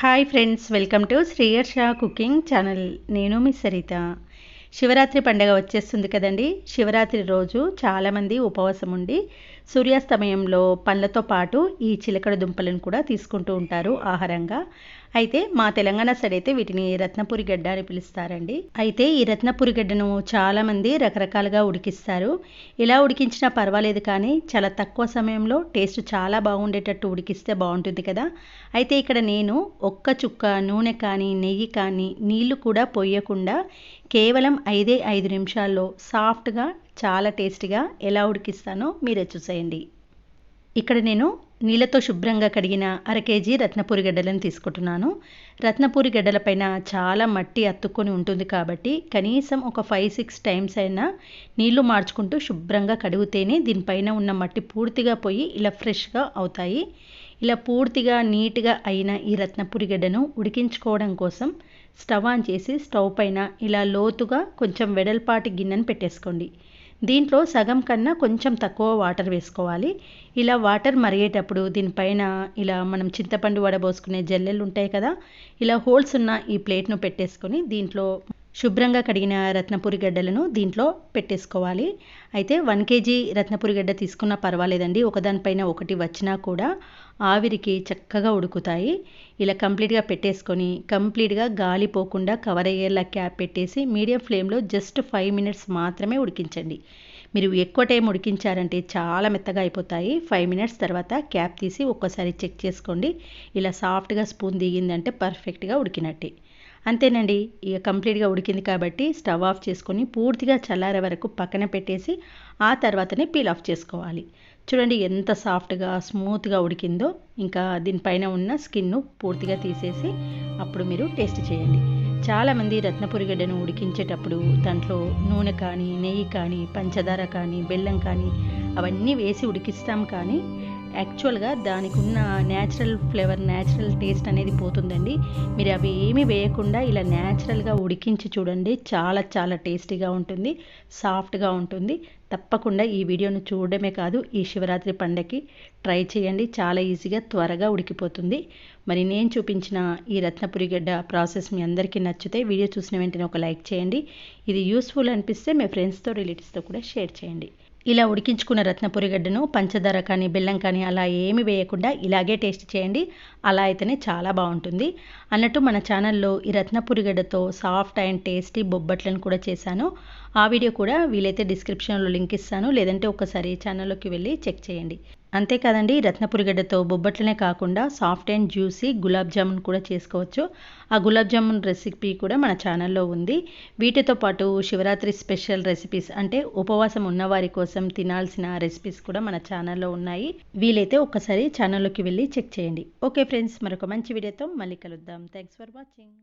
Hi friends welcome to శ్రీయర్ షా cooking channel నేను మీ సరిత. శివరాత్రి పండగ వచ్చేస్తుంది కదండి. శివరాత్రి రోజు చాలామంది ఉపవాసం ఉండి సూర్యాస్తమయంలో పండ్లతో పాటు ఈ చిలకడ దుంపలను కూడా తీసుకుంటూ ఉంటారు ఆహారంగా. అయితే మా తెలంగాణ సైడ్ అయితే వీటిని రత్నపురి గడ్డ అని పిలుస్తారండి. అయితే ఈ రత్నపురి గడ్డను చాలామంది రకరకాలుగా ఉడికిస్తారు. ఇలా ఉడికించినా పర్వాలేదు కానీ చాలా తక్కువ సమయంలో టేస్ట్ చాలా బాగుండేటట్టు ఉడికిస్తే బాగుంటుంది కదా. అయితే ఇక్కడ నేను ఒక్క చుక్క నూనె కానీ నెయ్యి కానీ నీళ్ళు కూడా పొయ్యకుండా కేవలం ఐదే ఐదు నిమిషాల్లో సాఫ్ట్గా చాలా టేస్టీగా ఎలా ఉడికిస్తానో మీరే చూసేయండి. ఇక్కడ నేను నీళ్ళతో శుభ్రంగా కడిగిన అర కేజీ రత్నపూరి గడ్డలను తీసుకుంటున్నాను. రత్నపూరి గడ్డల పైన చాలా మట్టి అత్తుకొని ఉంటుంది కాబట్టి కనీసం ఒక ఫైవ్ సిక్స్ టైమ్స్ అయినా నీళ్ళు మార్చుకుంటూ శుభ్రంగా కడిగితేనే దీనిపైన ఉన్న మట్టి పూర్తిగా పోయి ఇలా ఫ్రెష్గా అవుతాయి. ఇలా పూర్తిగా నీట్గా అయిన ఈ రత్నపురి గడ్డను ఉడికించుకోవడం కోసం స్టవ్ ఆన్ చేసి స్టవ్ పైన ఇలా లోతుగా కొంచెం వెడల్పాటి గిన్నెను పెట్టేసుకోండి. దీంట్లో సగం కన్నా కొంచెం తక్కువ వాటర్ వేసుకోవాలి. ఇలా వాటర్ మరిగేటప్పుడు దీనిపైన ఇలా మనం చింతపండు వడబోసుకునే జల్లెలు ఉంటాయి కదా ఇలా హోల్స్ ఉన్న ఈ ప్లేట్ను పెట్టేసుకొని దీంట్లో శుభ్రంగా కడిగిన రత్నపురి గడ్డలను దీంట్లో పెట్టేసుకోవాలి. అయితే వన్ కేజీ రత్నపురి గడ్డ తీసుకున్నా పర్వాలేదండి. ఒకదానిపైన ఒకటి వచ్చినా కూడా ఆవిరికి చక్కగా ఉడుకుతాయి. ఇలా కంప్లీట్గా పెట్టేసుకొని కంప్లీట్గా గాలి పోకుండా కవర్ అయ్యేలా క్యాప్ పెట్టేసి మీడియం ఫ్లేమ్లో జస్ట్ ఫైవ్ మినిట్స్ మాత్రమే ఉడికించండి. మీరు ఎక్కువ టైం ఉడికించారంటే చాలా మెత్తగా అయిపోతాయి. ఫైవ్ మినిట్స్ తర్వాత క్యాప్ తీసి ఒక్కసారి చెక్ చేసుకోండి. ఇలా సాఫ్ట్గా స్పూన్ దిగిందంటే పర్ఫెక్ట్గా ఉడికినట్టే. అంతేనండి ఇక కంప్లీట్గా ఉడికింది కాబట్టి స్టవ్ ఆఫ్ చేసుకొని పూర్తిగా చల్లారే వరకు పక్కన పెట్టేసి ఆ తర్వాతనే పీల్ ఆఫ్ చేసుకోవాలి. చూడండి ఎంత సాఫ్ట్గా స్మూత్గా ఉడికిందో ఇంకా దీనిపైన ఉన్న స్కిన్ను పూర్తిగా తీసేసి అప్పుడు మీరు టేస్ట్ చేయండి. చాలామంది రత్నపురిగడ్డను ఉడికించేటప్పుడు దాంట్లో నూనె కానీ నెయ్యి కానీ పంచదార కానీ బెల్లం కానీ అవన్నీ వేసి ఉడికిస్తాం కానీ యాక్చువల్గా దానికి ఉన్న న్యాచురల్ ఫ్లేవర్ న్యాచురల్ టేస్ట్ అనేది పోతుందండి. మీరు అవి ఏమీ వేయకుండా ఇలా న్యాచురల్గా ఉడికించి చూడండి. చాలా చాలా టేస్టీగా ఉంటుంది సాఫ్ట్గా ఉంటుంది. తప్పకుండా ఈ వీడియోను చూడడమే కాదు ఈ శివరాత్రి పండగకి ట్రై చేయండి. చాలా ఈజీగా త్వరగా ఉడికిపోతుంది. మరి నేను చూపించిన ఈ రత్నపురి గడ్డ ప్రాసెస్ మీ అందరికీ నచ్చితే వీడియో చూసిన వెంటనే ఒక లైక్ చేయండి. ఇది యూస్ఫుల్ అనిపిస్తే మీ ఫ్రెండ్స్తో రిలేటివ్స్తో కూడా షేర్ చేయండి. ఇలా ఉడికించుకున్న రత్నపురి గడ్డను పంచదార కానీ బెల్లం కానీ అలా ఏమి వేయకుండా ఇలాగే టేస్ట్ చేయండి. అలా అయితేనే చాలా బాగుంటుంది. అన్నట్టు మన ఛానల్లో ఈ రత్నపురి గడ్డతో సాఫ్ట్ అండ్ టేస్టీ బొబ్బట్లను కూడా చేశాను. ఆ వీడియో కూడా వీలైతే డిస్క్రిప్షన్లో లింక్ ఇస్తాను. లేదంటే ఒకసారి ఛానల్లోకి వెళ్ళి చెక్ చేయండి. అంతేకాదండి రత్నపురిగడ్డతో బొబ్బట్లనే కాకుండా soft and juicy gulab jamun కూడా చేసుకోవచ్చు. ఆ గులాబ్ జామున్ రెసిపీ కూడా మన ఛానల్లో ఉంది. వీటితో పాటు శివరాత్రి స్పెషల్ రెసిపీస్ అంటే ఉపవాసం ఉన్నవారి కోసం తినాల్సిన రెసిపీస్ కూడా మన ఛానల్లో ఉన్నాయి. వీలైతే ఒక్కసారి ఛానల్లోకి వెళ్ళి చెక్ చేయండి. ఓకే ఫ్రెండ్స్ మరొక మంచి వీడియోతో మళ్ళీ కలుద్దాం. Thanks for watching.